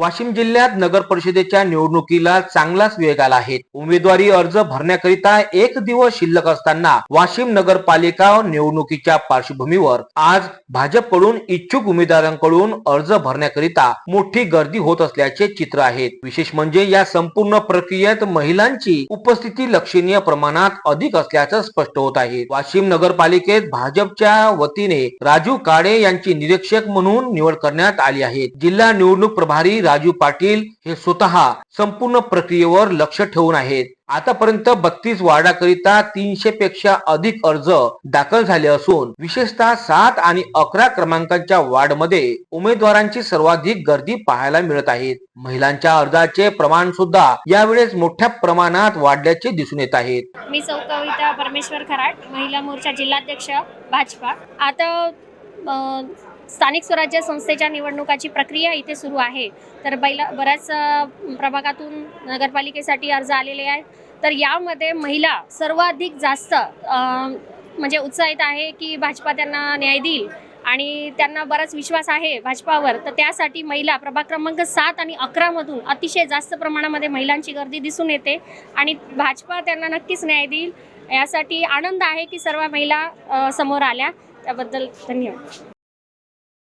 वाशिम जिल्ह्यात नगर परिषदेच्या निवडणुकीला चांगलाच वेग आला आहे. उमेदवारी अर्ज भरण्याकरिता एक दिवस शिल्लक असताना वाशिम नगरपालिका निवडणुकीच्या पार्श्वभूमीवर आज भाजपकडून इच्छुक उमेदवारांकडून अर्ज भरण्याकरिता मोठी गर्दी होत असल्याचे चित्र आहेत विशेष म्हणजे या संपूर्ण प्रक्रियेत महिलांची उपस्थिती लक्षणीय प्रमाणात अधिक असल्याचं स्पष्ट होत आहे. वाशिम नगरपालिकेत भाजपच्या वतीने राजू काळे यांची निरीक्षक म्हणून निवड करण्यात आली आहे. जिल्हा निवडणूक प्रभारी राजू पाटील हे स्वतः संपूर्ण प्रक्रियेवर लक्ष ठेवून आहेत. आतापर्यंत बत्तीस वार्डाकरिता तीनशे पेक्षा अधिक अर्ज दाखल झाले असून विशेषतः सात आणि अकरा क्रमांकाच्या वार्डमध्ये उमेदवारांची सर्वाधिक गर्दी पाहायला मिळत आहे. महिलांच्या अर्जाचे प्रमाण सुद्धा यावेळेस मोठ्या प्रमाणात वाढल्याचे दिसून येत आहेत मी सौ कविता परमेश्वर खराट महिला मोर्चा जिल्हाध्यक्ष भाजपा. आता स्थानिक स्वराज्य संस्थेच्या निवडणुकाची प्रक्रिया इथे सुरू आहे. तर बैला बऱ्याच प्रभागातून नगरपालिकेसाठी अर्ज आलेले आहेत. तर यामध्ये महिला सर्वाधिक जास्त म्हणजे उत्साहित आहे की भाजपा त्यांना न्याय देईल आणि त्यांना बराच विश्वास आहे भाजपावर. तर त्यासाठी महिला प्रभाग क्रमांक सात आणि अकरामधून अतिशय जास्त प्रमाणामध्ये महिलांची गर्दी दिसून येते आणि भाजपा त्यांना नक्कीच न्याय देईल. यासाठी आनंद आहे की सर्व महिला समोर आल्या. त्याबद्दल धन्यवाद.